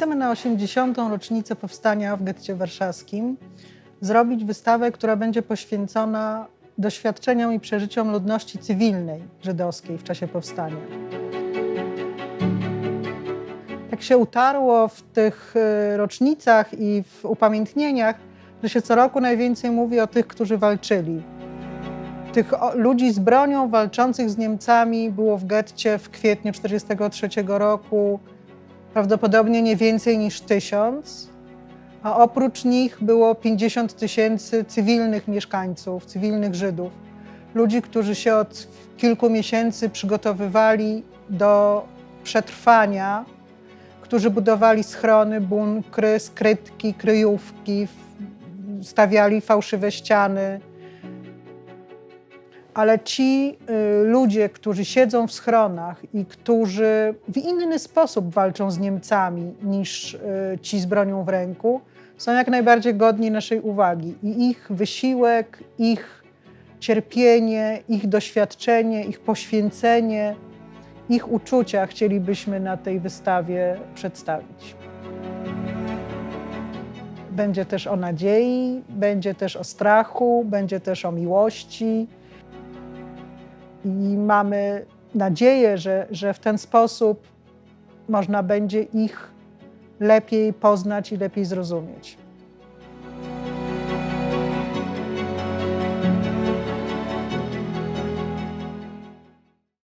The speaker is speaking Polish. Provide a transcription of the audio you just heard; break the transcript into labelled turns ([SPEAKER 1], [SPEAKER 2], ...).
[SPEAKER 1] Chcemy na 80. rocznicę powstania w getcie warszawskim zrobić wystawę, która będzie poświęcona doświadczeniom i przeżyciom ludności cywilnej żydowskiej w czasie powstania. Tak się utarło w tych y, rocznicach i w upamiętnieniach, że się co roku najwięcej mówi o tych, którzy walczyli. Tych ludzi z bronią walczących z Niemcami było w getcie w kwietniu 1943 roku prawdopodobnie nie więcej niż tysiąc, a oprócz nich było 50 tysięcy cywilnych mieszkańców, cywilnych Żydów. Ludzi, którzy się od kilku miesięcy przygotowywali do przetrwania, którzy budowali schrony, bunkry, skrytki, kryjówki, stawiali fałszywe ściany. Ale ci y, ludzie, którzy siedzą w schronach i którzy w inny sposób walczą z Niemcami niż y, ci z bronią w ręku, są jak najbardziej godni naszej uwagi. I ich wysiłek, ich cierpienie, ich doświadczenie, ich poświęcenie, ich uczucia chcielibyśmy na tej wystawie przedstawić. Będzie też o nadziei, będzie też o strachu, będzie też o miłości. I mamy nadzieję, że, że w ten sposób można będzie ich lepiej poznać i lepiej zrozumieć.